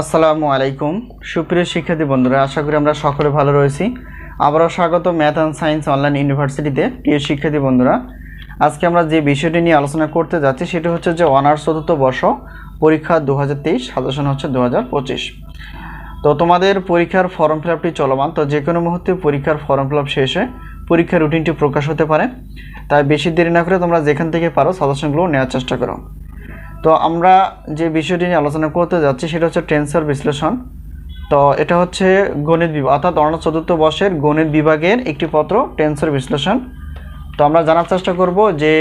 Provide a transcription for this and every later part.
আসসালামু আলাইকুম। সুপ্রিয় শিক্ষার্থী বন্ধুরা, আশা করি আমরা সকলে ভালো রয়েছি। আবারও স্বাগত ম্যাথ অ্যান্ড সায়েন্স অনলাইন ইউনিভার্সিটিতে। প্রিয় শিক্ষার্থী বন্ধুরা, আজকে আমরা যে বিষয়টি নিয়ে আলোচনা করতে যাচ্ছি, সেটি হচ্ছে যে অনার্স চতুর্থ বর্ষ পরীক্ষা দু হাজার তেইশ, সাজেশন হচ্ছে দু হাজার পঁচিশ। তো তোমাদের পরীক্ষার ফর্ম ফিল আপটি চলমান, তো যে কোনো মুহূর্তে পরীক্ষার ফর্ম ফিল আপ শেষে পরীক্ষার রুটিনটি প্রকাশ হতে পারে। তাই বেশি দেরি না করে তোমরা যেখান থেকে পারো, সাজেশনগুলো নেওয়ার চেষ্টা করো। তো আমরা যে বিষয়টি নিয়ে আলোচনা করতে যাচ্ছি সেটা হচ্ছে টেন্সর বিশ্লেষণ। তো এটা হচ্ছে গণিত বিভাগ, অর্থাৎ অনার্স চতুর্থ বর্ষের গণিত বিভাগের একটি পত্র টেন্সর বিশ্লেষণ। তো আমরা জানার চেষ্টা করব যে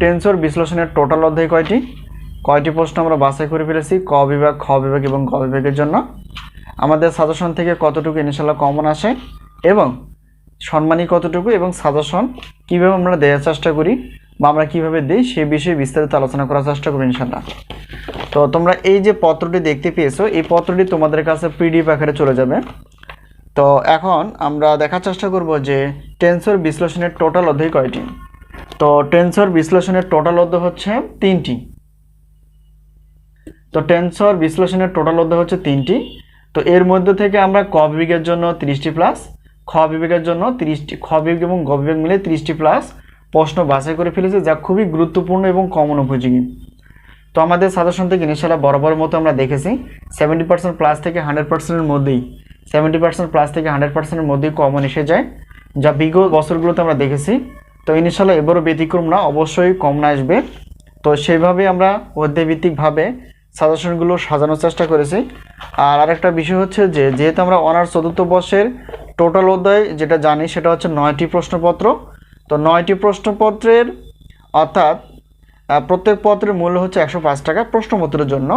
টেন্সর বিশ্লেষণের টোটাল অধ্যায় কয়টি? কয়টি প্রশ্ন আমরা বাছাই করে ফেলেছি, ক বিভাগ, খ বিভাগ এবং গ বিভাগের জন্য? আমাদের সাজেশন থেকে কতটুকু ইনশাল্লাহ কমন আসে এবং সম্মানী কতটুকু এবং সাজেশন কীভাবে আমরা দেওয়ার চেষ্টা করি? বা আমরা কীভাবে দিই সে বিষয়ে বিস্তারিত আলোচনা করার চেষ্টা করি ইনশাল্লাহ তো তোমরা এই যে পত্রটি দেখতে পেয়েছ, এই পত্রটি তোমাদের কাছে পিডিএফ আকারে চলে যাবে। তো এখন আমরা দেখার চেষ্টা করব যে টেন্সর বিশ্লেষণের টোটাল অধ্যায় কয়টি? তো টেন্সর বিশ্লেষণের টোটাল অধ্যায় হচ্ছে তিনটি। তো টেন্সর বিশ্লেষণের টোটাল অধ্যায় হচ্ছে তিনটি। তো এর মধ্যে থেকে আমরা ক বিভাগের জন্য তিরিশটি প্লাস খ বিভাগের জন্য তিরিশটি, খ বিভাগ এবং গ বিভাগ মিলে তিরিশটি প্লাস প্রশ্ন বাছাই করে ফেলেছে যা খুবই গুরুত্বপূর্ণ এবং কমন উপযোগী। তো আমাদের সাজেশন থেকে ইনশাল্লাহ বরাবর মতো আমরা দেখেছি সেভেন্টি পার্সেন্ট প্লাস থেকে হান্ড্রেড পার্সেন্টের মধ্যেই সেভেন্টি পার্সেন্ট প্লাস থেকে হান্ড্রেড পার্সেন্টের মধ্যেই কমন এসে যায়। যা বিগত বছরগুলোতে আমরা দেখেছি, তো ইনশাল্লাহ এবারও ব্যতিক্রম না, অবশ্যই কম না আসবে। তো সেইভাবে আমরা অধ্যায়ভিত্তিকভাবে সাজেশনগুলো সাজানোর চেষ্টা করেছি। আর আরেকটা বিষয় হচ্ছে যে, যেহেতু আমরা অনার্স চতুর্থ বর্ষের টোটাল অধ্যায় যেটা জানি, সেটা হচ্ছে নয়টি প্রশ্নপত্র। তো নয়টি প্রশ্নপত্রের অর্থাৎ প্রত্যেক পত্রের মূল্য হচ্ছে একশো পাঁচ টাকা প্রশ্নপত্রের জন্য।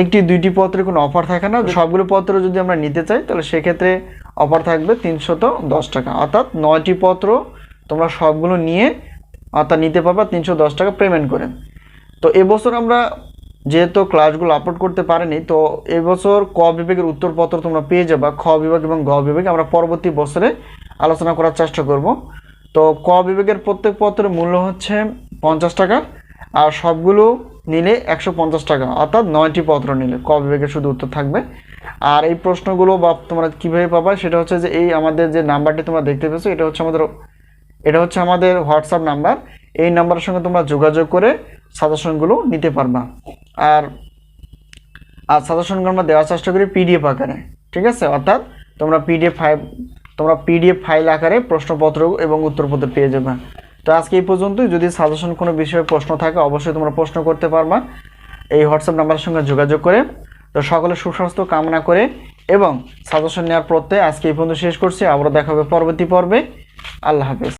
একটি দুইটি পত্রে কোনো অফার থাকে না। সবগুলো পত্র যদি আমরা নিতে চাই তাহলে সেক্ষেত্রে অফার থাকবে তিনশত দশ টাকা। অর্থাৎ নয়টি পত্র তোমরা সবগুলো নিয়ে অর্থাৎ নিতে পারবা তিনশো দশ টাকা পেমেন্ট করে। তো এবছর আমরা যেহেতু ক্লাসগুলো আপলোড করতে পারিনি তো এবছর ক বিভাগের উত্তরপত্র তোমরা পেয়ে যাবা। খ বিভাগ এবং গ বিভাগে আমরা পরবর্তী বছরে আলোচনা করার চেষ্টা করব। তো ক বিভাগের প্রত্যেক পত্রের মূল্য হচ্ছে পঞ্চাশ টাকা, আর সবগুলো নিলে একশো পঞ্চাশ টাকা, অর্থাৎ নয়টি পত্র নিলে, ক বিভাগের শুধু উত্তর থাকবে। আর এই প্রশ্নগুলো বা তোমরা কীভাবে পাবা, সেটা হচ্ছে যে এই আমাদের যে নাম্বারটি তোমরা দেখতে পেয়েছ, এটা হচ্ছে আমাদের, এটা হচ্ছে আমাদের হোয়াটসঅ্যাপ নাম্বার। এই নাম্বারের সঙ্গে তোমরা যোগাযোগ করে সাজেশনগুলো নিতে পারবা। আর আর সাজেশনগুলো আমরা দেওয়ার চেষ্টা করি পিডিএফ আকারে, ঠিক আছে? অর্থাৎ তোমরা পিডিএফ ফাইল তোমরা পিডিএফ ফাইল আকারে প্রশ্নপত্র এবং উত্তরপত্র পেয়ে যাবে। তো আজকে এই পর্যন্তই। যদি সাজেশন কোনো বিষয়ে প্রশ্ন থাকে, অবশ্যই তোমরা প্রশ্ন করতে পারবা। এই হোয়াটসঅ্যাপ নাম্বারের সঙ্গে যোগাযোগ করে। তো সকলে সুস্বাস্থ্য কামনা করে এবং সাজেশন নেওয়ার প্রত্যয় আজকে এই পর্যন্ত শেষ করছি। আবারও দেখা হবে পরবর্তী পর্বে। আল্লাহ হাফেজ।